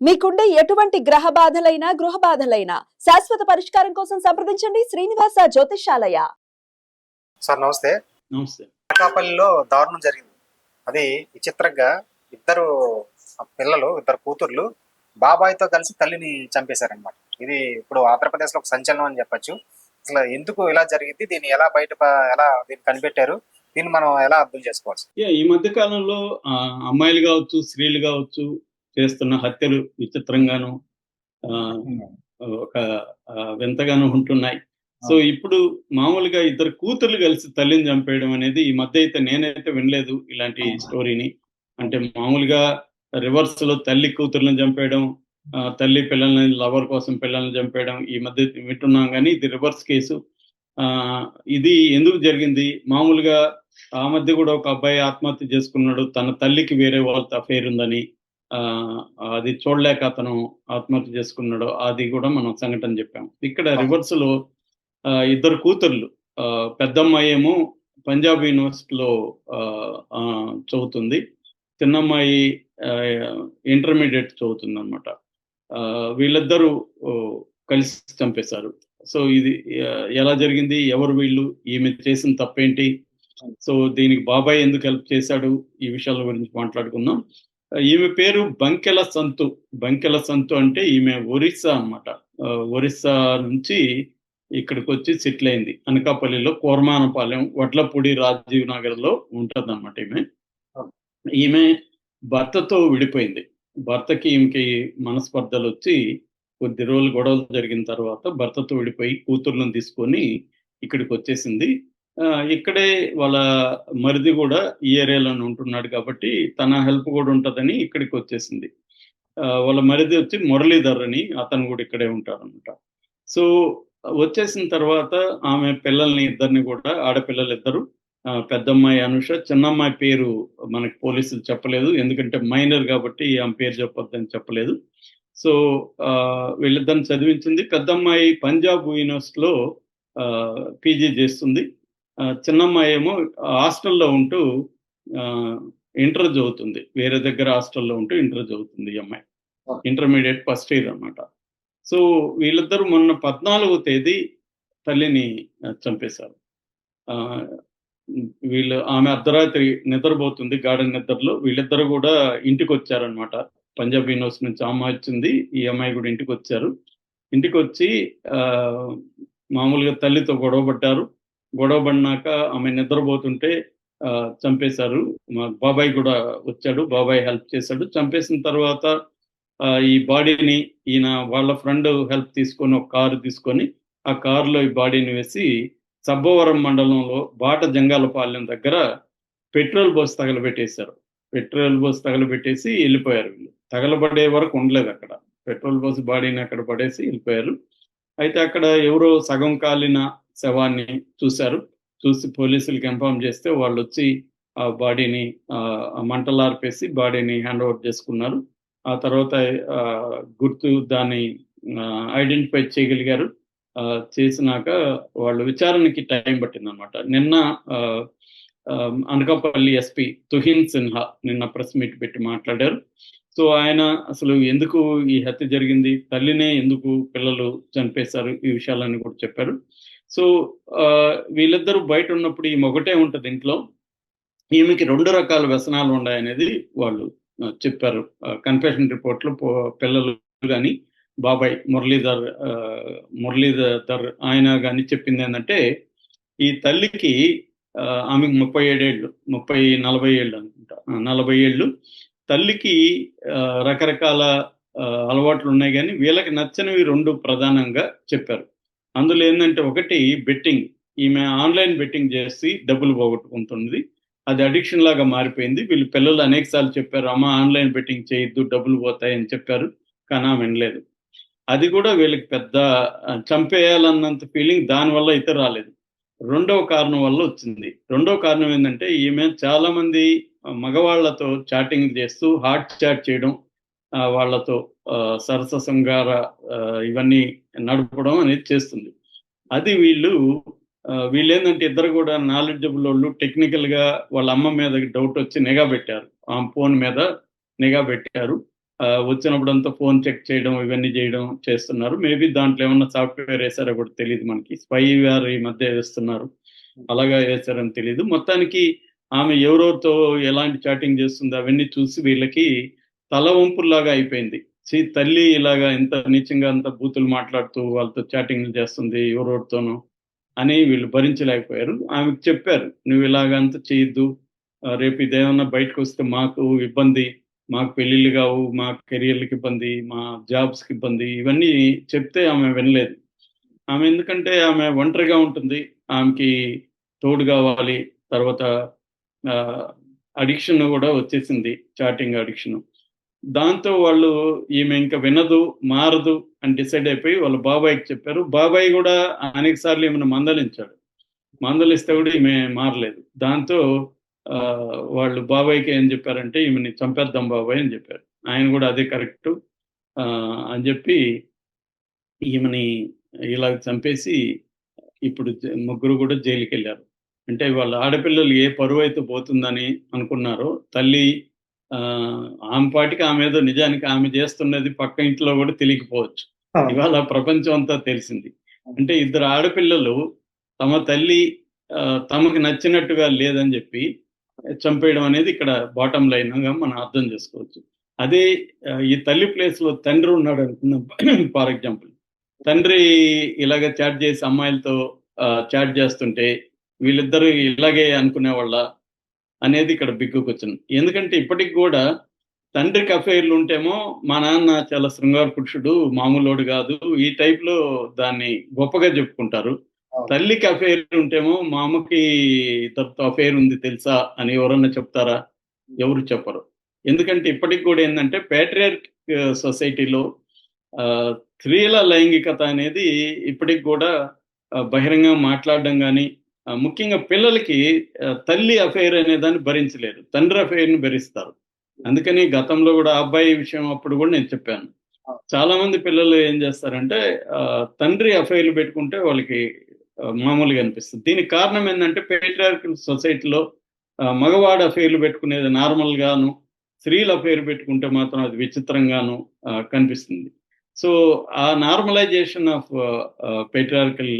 మీకుండే ఎటువంటి గ్రహ బాధలైనా గృహ బాధలైనా శాశ్వత పరిష్కారం కోసం సంప్రదించండి శ్రీనివాస జ్యోతిషాలయ సార్ నమస్తే. నమస్తే. అనకాపల్లిలో దారుణం జరిగింది. అది విచిత్రంగా ఇద్దరు పిల్లలు ఇద్దరు కూతుర్లు బాబాయ్తో కలిసి తల్లిని చంపేశారనమాట ఇది ఇప్పుడు ఆంధ్రప్రదేశ్లో ఒక సంచలనం అని చెప్పొచ్చు. అసలు ఎందుకు ఇలా జరిగింది? దీన్ని ఎలా బయట ఎలా దీన్ని కనిపెట్టారు? దీన్ని మనం ఎలా అర్థం చేసుకోవచ్చు ఈ మధ్య కాలంలో అమ్మాయిలు కావచ్చు స్త్రీలు కావచ్చు చేస్తున్న హత్యలు విచిత్రంగాను ఆ, ఒక వింతగాను ఉంటున్నాయి. సో ఇప్పుడు మామూలుగా ఇద్దరు కూతుర్లు కలిసి తల్లిని చంపేయడం అనేది ఈ మధ్య అయితే నేనైతే వినలేదు ఇలాంటి. స్టోరీని. అంటే మామూలుగా రివర్స్లో తల్లి కూతుర్లను చంపేయడం తల్లి పిల్లల్ని లవర్ కోసం పిల్లల్ని చంపేయడం ఈ మధ్య వింటున్నాం కానీ ఇది రివర్స్ కేసు. ఆ ఇది ఎందుకు జరిగింది? మామూలుగా ఆ మధ్య కూడా ఒక అబ్బాయి ఆత్మహత్య చేసుకున్నాడు తన తల్లికి వేరే వాళ్ళతో అఫేర్ ఉందని. అది చూడలేక అతను ఆత్మహత్య చేసుకున్నాడు అది కూడా మనం సంఘటన చెప్పాం. ఇక్కడ రివర్స్లో ఇద్దరు కూతుర్లు ఆ, పెద్దమ్మాయి ఏమో పంజాబ్ యూనివర్సిటీలో చదువుతుంది. చిన్నమ్మాయి ఇంటర్మీడియట్ చదువుతుంది అనమాట వీళ్ళిద్దరూ కలిసి చంపేశారు. సో ఇది ఎలా జరిగింది? ఎవరు వీళ్ళు? ఈమె చేసిన తప్పేంటి? సో దీనికి బాబాయ్ ఎందుకు హెల్ప్ చేశాడు? ఈ విషయాల గురించి మాట్లాడుకుందాం. ఈమె పేరు బంకెల సంతు. బంకెల సంతు అంటే ఈమె ఒరిస్సా అన్నమాట. ఒరిస్సా నుంచి ఇక్కడికి వచ్చి సెటిల్ అయింది అనకాపల్లిలో కోర్మానపాలెం వడ్లపూడి రాజీవ్ నగర్లో అనమాట ఈమె. ఈమె భర్తతో విడిపోయింది. భర్తకి ఈమెకి మనస్పర్ధలు వచ్చి కొద్ది రోజులు గొడవలు జరిగిన తర్వాత భర్తతో విడిపోయి కూతుర్లను తీసుకొని ఇక్కడికి వచ్చేసింది. ఇక్కడే వాళ్ళ మరిది కూడా ఈ ఏరియాలోనే ఉంటున్నాడు కాబట్టి తన హెల్ప్ కూడా ఉంటుందని ఇక్కడికి వచ్చేసింది. ఆ, వాళ్ళ మరిది వచ్చి మురళీధర్ అని అతను కూడా ఇక్కడే ఉంటారనమాట సో వచ్చేసిన తర్వాత ఆమె పిల్లల్ని ఇద్దరిని కూడా ఆడపిల్లలు ఇద్దరు ఆ, పెద్దమ్మాయి అనుష చిన్నమ్మాయి పేరు మనకి పోలీసులు చెప్పలేదు ఎందుకంటే మైనర్ కాబట్టి ఆమె పేరు చెప్పొద్దని చెప్పలేదు. సో ఆ, వీళ్ళిద్దరిని చదివించింది. పెద్దమ్మాయి పంజాబ్ యూనివర్సిటీలో పీజీ చేస్తుంది. చిన్నమ్మాయి ఏమో హాస్టల్లో ఉంటూ ఇంటర్ చదువుతుంది. వేరే దగ్గర హాస్టల్లో ఉంటూ ఇంటర్ చదువుతుంది ఈ అమ్మాయి. ఇంటర్మీడియట్ ఫస్ట్ ఇయర్ అన్నమాట. సో వీళ్ళిద్దరూ మొన్న పద్నాలుగో తేదీ తల్లిని చంపేశారు. వీళ్ళు ఆమె అర్ధరాత్రి నిద్రపోతుంది గాఢ నిద్రలో. వీళ్ళిద్దరు కూడా ఇంటికి వచ్చారనమాట పంజాబ్ యూనివర్సిటీ నుంచి అమ్మాయి వచ్చింది. ఈ అమ్మాయి కూడా ఇంటికి వచ్చారు ఇంటికి వచ్చి మామూలుగా తల్లితో గొడవ పడ్డారు గొడవ పడినాక ఆమె నిద్రపోతుంటే ఆ, చంపేశారు. మా బాబాయ్ కూడా వచ్చాడు. బాబాయ్ హెల్ప్ చేశాడు. చంపేసిన తర్వాత ఆ, ఈ బాడీని ఈయన వాళ్ళ ఫ్రెండ్ హెల్ప్ తీసుకొని ఒక కారు తీసుకొని ఆ కారులో ఈ బాడీని వేసి సబ్బవరం మండలంలో బాట జంగాలపాలెం దగ్గర పెట్రోల్ బస్ తగలబెట్టేశారు. పెట్రోల్ బస్ తగలబెట్టేసి వెళ్ళిపోయారు వీళ్ళు. తగలబడే వరకు ఉండలేదు అక్కడ. పెట్రోల్ బస్ బాడీని అక్కడ పడేసి వెళ్ళిపోయారు. అయితే అక్కడ ఎవరో సగం కాలిన శవాన్ని చూశారు. చూసి పోలీసులు కన్ఫామ్ చేస్తే వాళ్ళు వచ్చి ఆ బాడీని ఆ మంటలు ఆర్పేసి బాడీని హ్యాండ్ ఓవర్ చేసుకున్నారు. ఆ తర్వాత ఆ, గుర్తు దాన్ని ఐడెంటిఫై చేయగలిగారు. ఆ, చేసినాక వాళ్ళు విచారణకి టైం పట్టింది అనమాట నిన్న ఆ, అనకాపల్లి ఎస్పి తుహిన్ సిన్హా నిన్న ప్రెస్ మీట్ పెట్టి మాట్లాడారు. సో ఆయన అసలు ఎందుకు ఈ హత్య జరిగింది? తల్లినే ఎందుకు పిల్లలు చనిపేశారు ఈ విషయాలన్నీ కూడా చెప్పారు. సో ఆ, వీళ్ళిద్దరూ బయట ఉన్నప్పుడు ఈమె ఒకటే ఉంటుంది ఇంట్లో. ఈమెకి రెండు రకాల వ్యసనాలు ఉన్నాయనేది వాళ్ళు చెప్పారు. కన్ఫెషన్ రిపోర్ట్లో పిల్లలు కానీ బాబాయ్ మురళీధర్ ఆ, మురళీధర్ ఆయన కానీ చెప్పింది ఏంటంటే ఈ తల్లికి ఆ, ఆమెకు ముప్పై ఏడేళ్ళు ముప్పై నలభై ఏళ్ళు అనుకుంటా నలభై ఏళ్ళు. తల్లికి ఆ, రకరకాల అలవాట్లు ఉన్నాయి కానీ వీళ్ళకి నచ్చనివి రెండు ప్రధానంగా చెప్పారు. అందులో ఏంటంటే ఒకటి బెట్టింగ్. ఈమె ఆన్లైన్ బెట్టింగ్ చేసి డబ్బులు పోగొట్టుకుంటుంది. అది అడిక్షన్ లాగా మారిపోయింది. వీళ్ళు పిల్లలు అనేక సార్లు చెప్పారు అమ్మ ఆన్లైన్ బెట్టింగ్ చేయొద్దు డబ్బులు పోతాయని చెప్పారు కానీ ఆమె వినలేదు. అది కూడా వీళ్ళకి పెద్ద చంపేయాలన్నంత ఫీలింగ్ దానివల్ల అయితే రాలేదు. రెండవ కారణం వల్ల వచ్చింది. రెండవ కారణం ఏంటంటే ఈమె చాలామంది మగవాళ్ళతో చాటింగ్ చేస్తూ హార్ట్ చాట్ చేయడం ఆ, వాళ్ళతో ఆ, సరస సంగార ఆ, ఇవన్నీ నడపడం అనేది చేస్తుంది. అది వీళ్ళు వీళ్ళేందంటే ఇద్దరు కూడా నాలెడ్జబుల్ వాళ్ళు టెక్నికల్గా వాళ్ళ అమ్మ మీద డౌట్ వచ్చి నిఘా పెట్టారు. ఆ ఫోన్ మీద నిఘా పెట్టారు. ఆ, వచ్చినప్పుడంతా ఫోన్ చెక్ చేయడం ఇవన్నీ చేయడం చేస్తున్నారు. మేబీ దాంట్లో ఏమన్నా సాఫ్ట్వేర్ వేసారో కూడా తెలియదు మనకి. స్పై వారి ఈ మధ్య వేస్తున్నారు. అలాగా వేసారని తెలియదు మొత్తానికి ఆమె ఎవరెవరితో ఎలాంటి చాటింగ్ చేస్తుందో అవన్నీ చూసి వీళ్ళకి తల వంపుల్లాగా అయిపోయింది. సి తల్లి ఇలాగా ఇంత నీచంగా అంత బూతులు మాట్లాడుతూ వాళ్ళతో చాటింగ్ చేస్తుంది ఎవరెవరితోనూ అని వీళ్ళు భరించలేకపోయారు. ఆమెకు చెప్పారు నువ్వు ఇలాగ అంత చేయొద్దు. రేపు ఇదేమన్నా బయటకు వస్తే మాకు ఇబ్బంది. మాకు పెళ్ళిళ్ళు కావు మా కెరియర్లకు ఇబ్బంది మా జాబ్స్కి ఇబ్బంది. ఇవన్నీ చెప్తే ఆమె వినలేదు. ఆమె ఎందుకంటే ఆమె ఒంటరిగా ఉంటుంది. ఆమెకి తోడు కావాలి. తర్వాత అడిక్షన్ కూడా వచ్చేసింది చాటింగ్ అడిక్షన్. దాంతో వాళ్ళు ఈమె ఇంకా వినదు మారదు అని డిసైడ్ అయిపోయి వాళ్ళ బాబాయ్కి చెప్పారు. బాబాయ్ కూడా అనేక సార్లు ఈమెను మందలించాడు. మందలిస్తే కూడా ఈమె మారలేదు. దాంతో ఆ, వాళ్ళు బాబాయ్కి ఏం చెప్పారంటే ఈమెని చంపేద్దాం బాబాయ్ అని చెప్పారు. ఆయన కూడా అదే కరెక్ట్ అని చెప్పి ఈమెని ఇలా చంపేసి ఇప్పుడు ముగ్గురు కూడా జైలుకి వెళ్ళారు అంటే వాళ్ళ ఆడపిల్లలు ఏ పరువు అయితే పోతుందని అనుకున్నారో తల్లి ఆమె పాటికి ఆమె ఏదో నిజానికి ఆమె చేస్తున్నది పక్క ఇంట్లో కూడా తెలియకపోవచ్చు. ఇవాళ ప్రపంచం అంతా తెలిసింది. అంటే ఇద్దరు ఆడపిల్లలు తమ తల్లి తమకు నచ్చినట్టుగా లేదని చెప్పి చంపేయడం అనేది ఇక్కడ బాటం లైన్గా మనం అర్థం చేసుకోవచ్చు. అదే ఈ తల్లి ప్లేస్లో తండ్రి ఉన్నాడు అనుకుందాం. ఫర్ ఎగ్జాంపుల్ తండ్రి ఇలాగ చాట్ చేసి అమ్మాయిలతో చాట్ చేస్తుంటే వీళ్ళిద్దరూ ఇలాగే అనుకునే వాళ్ళ అనేది ఇక్కడ బిగ్ క్వశ్చన్ ఎందుకంటే ఇప్పటికి కూడా తండ్రికి అఫైర్లు ఉంటేమో మా నాన్న చాలా శృంగార పురుషుడు మామూలోడు కాదు. ఈ టైప్లో దాన్ని గొప్పగా చెప్పుకుంటారు. తల్లికి అఫైర్ ఉంటేమో మా అమ్మకి ఇద్దరితో అఫైర్ ఉంది తెలుసా అని ఎవరన్నా చెప్తారా? ఎవరు చెప్పరు. ఎందుకంటే ఇప్పటికి కూడా ఏంటంటే పేట్రియర్ సొసైటీలో స్త్రీల లైంగికత అనేది ఇప్పటికి కూడా ఆ, బహిరంగంగా మాట్లాడడం కానీ ముఖ్యంగా పిల్లలకి తల్లి అఫైర్ అనే దాన్ని భరించలేరు తండ్రి అఫైర్ని భరిస్తారు. అందుకని గతంలో కూడా అబ్బాయి విషయం అప్పుడు కూడా నేను చెప్పాను. చాలా మంది పిల్లలు ఏం చేస్తారంటే ఆ, తండ్రి అఫైర్లు పెట్టుకుంటే వాళ్ళకి మామూలుగా అనిపిస్తుంది. దీనికి కారణం ఏంటంటే పేట్రియార్కల్ సొసైటీలో మగవాడు అఫైర్లు పెట్టుకునేది నార్మల్ గాను స్త్రీల అఫైర్ పెట్టుకుంటే మాత్రం అది విచిత్రంగాను కనిపిస్తుంది. సో ఆ normalisation of patriarchal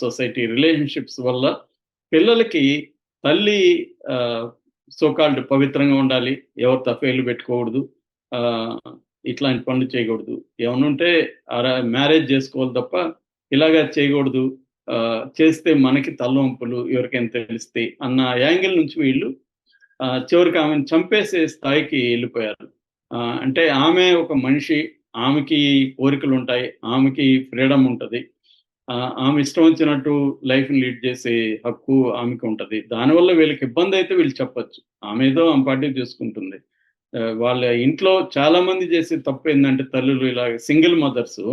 society relationships వల్ల పిల్లలకి తల్లి సోకాల్డ్ పవిత్రంగా ఉండాలి ఎవరితో తఫేలు పెట్టుకోకూడదు ఆ, ఇట్లాంటి పనులు చేయకూడదు. ఏమైనా ఉంటే మ్యారేజ్ చేసుకోవాలి తప్ప ఇలాగా చేయకూడదు ఆ, చేస్తే మనకి తలవంపులు ఎవరికైనా తెలిస్తే అన్న యాంగిల్ నుంచి వీళ్ళు చివరికి ఆమెను చంపేసే స్థాయికి వెళ్ళిపోయారు. ఆ, అంటే ఆమె ఒక మనిషి ఆమెకి కోరికలు ఉంటాయి ఆమెకి ఫ్రీడమ్ ఉంటుంది ఆమె ఇష్టం వచ్చినట్టు లైఫ్ లీడ్ చేసే హక్కు ఆమెకి ఉంటుంది. దానివల్ల వీళ్ళకి ఇబ్బంది అయితే వీళ్ళు చెప్పొచ్చు. ఆమె ఏదో ఆమె పార్టీ చేసుకుంటుంది వాళ్ళ ఇంట్లో చాలా మంది చేసే తప్పు ఏంటంటే తల్లులు ఇలా సింగిల్ మదర్స్.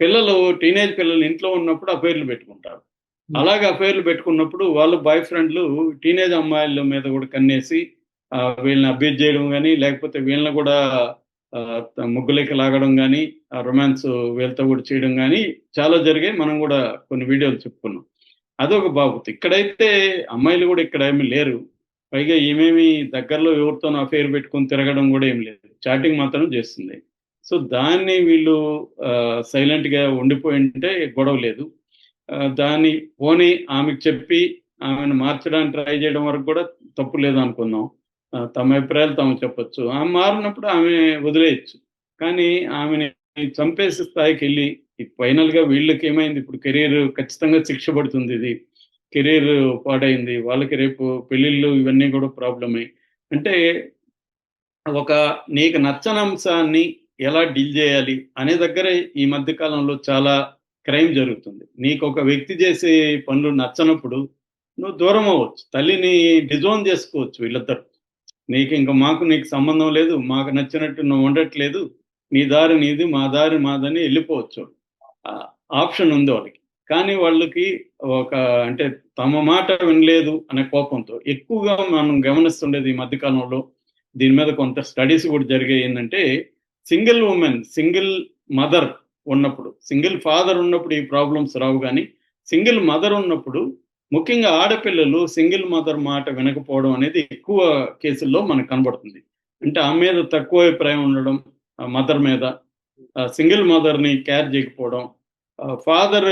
పిల్లలు టీనేజ్ పిల్లలు ఇంట్లో ఉన్నప్పుడు అఫైర్లు పెట్టుకుంటారు. అలాగే అఫైర్లు పెట్టుకున్నప్పుడు వాళ్ళు బాయ్ ఫ్రెండ్లు టీనేజ్ అమ్మాయిల మీద కూడా కన్నేసి వీళ్ళని అబ్యూజ్ చేయడం కానీ లేకపోతే వీళ్ళని కూడా ముగ్గులకి లాగడం కానీ రొమాన్స్ వీళ్ళతో కూడా చేయడం కానీ చాలా జరిగాయి. మనం కూడా కొన్ని వీడియోలు చెప్పుకున్నాం. అదొక బాగుంది ఇక్కడైతే అమ్మాయిలు కూడా ఇక్కడ ఏమీ లేరు. పైగా ఏమేమి దగ్గరలో ఎవరితోనో అఫేర్ పెట్టుకొని తిరగడం కూడా ఏం లేదు. చాటింగ్ మాత్రం చేస్తుంది. సో దాన్ని వీళ్ళు సైలెంట్గా ఉండిపోయి ఉంటే గొడవ లేదు. దాన్ని పోనీ ఆమెకు చెప్పి ఆమెను మార్చడానికి ట్రై చేయడం వరకు కూడా తప్పు లేదు అనుకుందాం. తమ అభిప్రాయాలు తాము చెప్పచ్చు. ఆమె మారినప్పుడు ఆమె వదిలేయచ్చు. కానీ ఆమెని చంపేసే స్థాయికి వెళ్ళి ఫైనల్గా వీళ్ళకి ఏమైంది? ఇప్పుడు కెరీర్ ఖచ్చితంగా శిక్ష పడుతుంది ఇది. కెరీర్ పాడైంది. వాళ్ళకి రేపు పెళ్ళిళ్ళు ఇవన్నీ కూడా ప్రాబ్లమే. అంటే ఒక నీకు నచ్చని అంశాన్ని ఎలా డీల్ చేయాలి అనే దగ్గర ఈ మధ్య కాలంలో చాలా క్రైమ్ జరుగుతుంది. నీకు ఒక వ్యక్తి చేసే పనులు నచ్చనప్పుడు నువ్వు దూరం అవ్వచ్చు. తల్లిని డిజోన్ చేసుకోవచ్చు వీళ్ళిద్దరు. నీకు ఇంకా మాకు నీకు సంబంధం లేదు మాకు నచ్చినట్టు నువ్వు ఉండట్లేదు నీ దారి నీది మా దారి మాదని వెళ్ళిపోవచ్చు. ఆప్షన్ ఉంది వాళ్ళకి. కానీ వాళ్ళకి ఒక అంటే తమ మాట వినలేదు అనే కోపంతో ఎక్కువగా మనం గమనిస్తుండేది ఈ మధ్యకాలంలో దీని మీద కొంత స్టడీస్ కూడా జరిగాయి ఏంటంటే సింగిల్ ఉమెన్ సింగిల్ మదర్ ఉన్నప్పుడు సింగిల్ ఫాదర్ ఉన్నప్పుడు ఈ ప్రాబ్లమ్స్ రావు కానీ సింగిల్ మదర్ ఉన్నప్పుడు ముఖ్యంగా ఆడపిల్లలు సింగిల్ మదర్ మాట వినకపోవడం అనేది ఎక్కువ కేసుల్లో మనకు కనబడుతుంది. అంటే ఆమె మీద తక్కువ అభిప్రాయం ఉండడం మదర్ మీద సింగిల్ మదర్ని కేర్ చేయకపోవడం ఫాదర్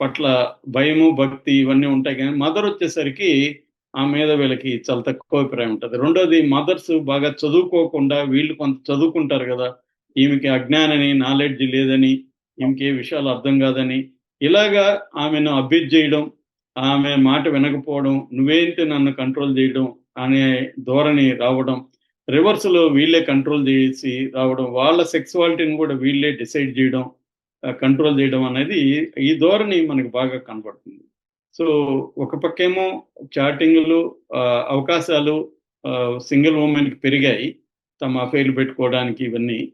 పట్ల భయము భక్తి ఇవన్నీ ఉంటాయి కానీ మదర్ వచ్చేసరికి ఆ మీద వీళ్ళకి చాలా తక్కువ అభిప్రాయం ఉంటుంది. రెండోది మదర్స్ బాగా చదువుకోకుండా వీళ్ళు కొంత చదువుకుంటారు కదా ఈమెకి అజ్ఞానని నాలెడ్జ్ లేదని ఈమెకి ఏ విషయాలు అర్థం కాదని ఇలాగా ఆమెను అభ్యర్థి చేయడం ఆమె మాట వినకపోవడం నువ్వేంటి నన్ను కంట్రోల్ చేయడం అనే ధోరణి రావడం రివర్స్లో వీళ్ళే కంట్రోల్ చేసి రావడం వాళ్ళ సెక్సువాలిటీని కూడా వీళ్ళే డిసైడ్ చేయడం కంట్రోల్ చేయడం అనేది ఈ ధోరణి మనకు బాగా కనబడుతుంది. సో ఒక పక్కేమో చాటింగ్లు అవకాశాలు సింగిల్ ఉమెన్కి పెరిగాయి తమ అఫైర్లు పెట్టుకోవడానికి ఇవన్నీ.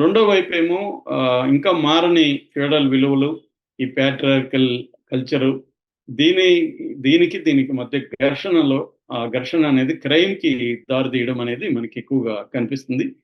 రెండో వైపు ఏమో ఇంకా మారని ఫ్యూడల్ విలువలు ఈ ప్యాట్రియార్కల్ కల్చరు దీని దీనికి దీనికి మధ్య ఘర్షణలో ఆ ఘర్షణ అనేది క్రైమ్కి దారి తీయడం అనేది మనకి ఎక్కువగా కనిపిస్తుంది.